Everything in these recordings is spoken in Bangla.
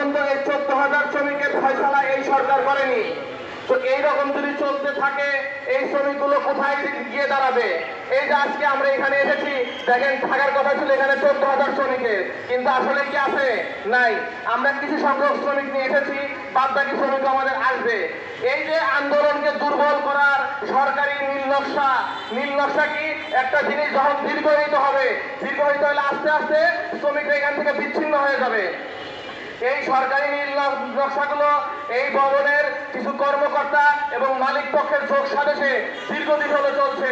পর্যন্ত এই চোদ্দ হাজার শ্রমিকের ফয়সালা এই সরকার করেনি। তো এইরকম যদি চলতে থাকে, এই শ্রমিকগুলো কোথায় গিয়ে দাঁড়াবে? এই যে আজকে আমরা এখানে এসেছি, দেখেন থাকার কথা ছিল এখানে চোদ্দ হাজার শ্রমিকের। কিন্তু আসলে কি আছে? নাই। আমরা কিছু সংখ্যক শ্রমিক নিয়ে এসেছি বাদ বাকি শ্রমিক আমাদের আসবে। এই যে আন্দোলনকে দুর্বল করার সরকারি নীল নকশা নীল নকশা কি? একটা জিনিস যখন দীর্ঘায়িত হবে দীর্ঘায়িত হলে আস্তে আস্তে শ্রমিকরা এখান থেকে বিচ্ছিন্ন হয়ে যাবে। এই সরকারি নকশাগুলো এই ভবনের কিছু কর্মকর্তা এবং মালিক পক্ষের যোগ সাদেশে দীর্ঘদিন হলো চলছে।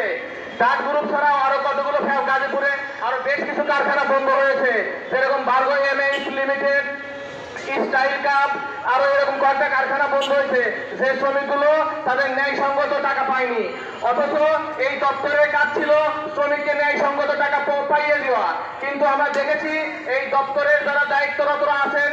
ডাক গ্রুপ ছাড়াও আরও কতগুলো গাজীপুরে, আরও বেশ কিছু কারখানা বন্ধ হয়েছে। যেরকম বার্গো এমএইচ লিমিটেড, স্টাইল কাপ, আরও এরকম কয়েকটা কারখানা বন্ধ হয়েছে। যে শ্রমিকগুলো তাদের ন্যায়সঙ্গত টাকা পায়নি। অথচ এই দপ্তরের কাজ ছিল শ্রমিককে ন্যায়সঙ্গত টাকা পাইয়ে দেওয়া। কিন্তু আমরা দেখেছি এই দপ্তরের যারা দায়িত্বরত আছেন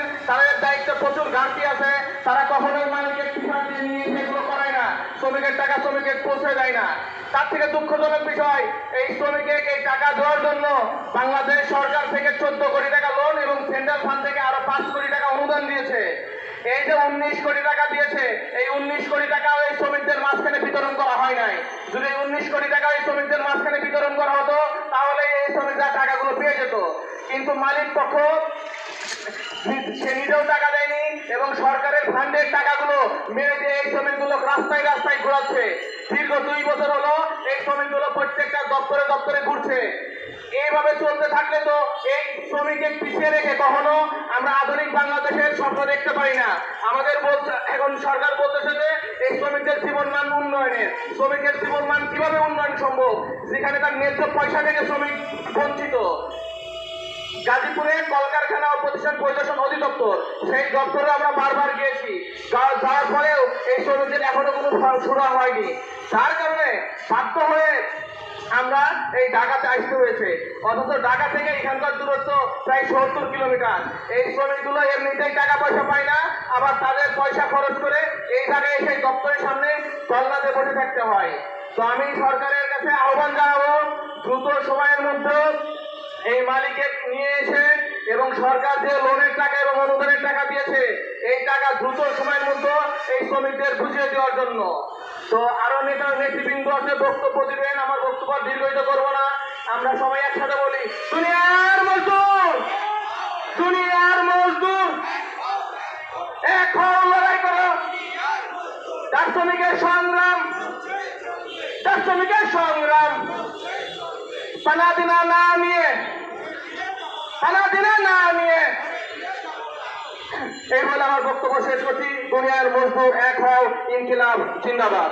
ঘাটতি আছে, তারা কখনোই মালিকের ঠিকানা দিয়ে নিয়ে সেগুলো করায় না। শ্রমিকের টাকা শ্রমিকের পৌঁছে দেয় না। তার থেকে দুঃখজনক বিষয়, এই শ্রমিকের এই টাকা দেওয়ার জন্য বাংলাদেশ সরকার থেকে চোদ্দ কোটি টাকা লোন এবং সেন্ট্রাল ফান্ড থেকে আরও পাঁচ কোটি টাকা অনুদান দিয়েছে। এই যে উনিশ কোটি টাকা দিয়েছে, এই উনিশ কোটি টাকা এই শ্রমিকদের মাঝখানে বিতরণ করা হয় নাই। যদি উনিশ কোটি টাকা এই শ্রমিকদের মাঝখানে বিতরণ করা হতো, তাহলে এই শ্রমিকরা টাকাগুলো পেয়ে যেত। কিন্তু মালিক পক্ষ, সে নিজেও টাকা দেয়নি। এবং সরকারের ফান্ডের টাকাগুলো মেরে দিয়ে এই শ্রমিকগুলো রাস্তায় রাস্তায় ঘোরাচ্ছে। দীর্ঘ দুই বছর হলো এই শ্রমিকগুলো প্রত্যেকটা দপ্তরে দপ্তরে ঘুরছে। এইভাবে চলতে থাকলে তো এই শ্রমিককে পিছিয়ে রেখে কখনো আমরা আধুনিক বাংলাদেশের স্বপ্ন দেখতে পারি না। আমাদের বলছে, এখন সরকার বলতেছে যে এই শ্রমিকদের জীবন মান উন্নয়নের, শ্রমিকের জীবন মান কীভাবে উন্নয়ন সম্ভব? যেখানে তার ন্যায্য পয়সা থেকে শ্রমিক বঞ্চিত। গাজীপুরে কলকারখানা ও প্রতিষ্ঠান পরিদর্শন অধিদপ্তর। সেই দপ্তরে আমরা বারবার গিয়েছি। যাওয়ার পরেও এই শ্রমিকদের এখনও কোনো সুরা হয়নি। তার কারণে বাধ্য হয়ে আমরা এই ঢাকাতে আসতে হয়েছে। অথচ ঢাকা থেকে এখানকার দূরত্ব প্রায় সত্তর কিলোমিটার। এই শ্রমিকগুলো এমনিতেই টাকা পয়সা পায় না। আবার তাদের পয়সা খরচ করে এই জায়গায় এসে দপ্তরের সামনে ধর্নাতে বসে থাকতে হয়। তো আমি সরকারের কাছে আহ্বান জানাব, দ্রুত সময়ের মধ্যে এই মালিকের নিয়ে এসে এবং সরকার যে লোনের টাকা এবং অনুদানের টাকা দিয়েছে, এই টাকা দ্রুত সময়ের মধ্যে এই শ্রমিকদের বুঝিয়ে দেওয়ার জন্য। তো আরও নেতা নেতৃবৃন্দ আছে, বক্তব্য দিবেন, আমার বক্তব্য আর দীর্ঘায়িত করব না। আমরা সবাই একসাথে বলি, দুনিয়ার মজদুর! দুনিয়ার মজদুর! এখন লড়াই করো। তার শ্রমিকের সংগ্রাম তার শ্রমিকের সংগ্রাম। পানাদিনা না নিয়ে পানাদিনা না নিয়ে। এই বলে আমার বক্তব্য শেষ করছি। দুনিয়ার মজবুর এক হও, ইনকিলাব, জিন্দাবাদ।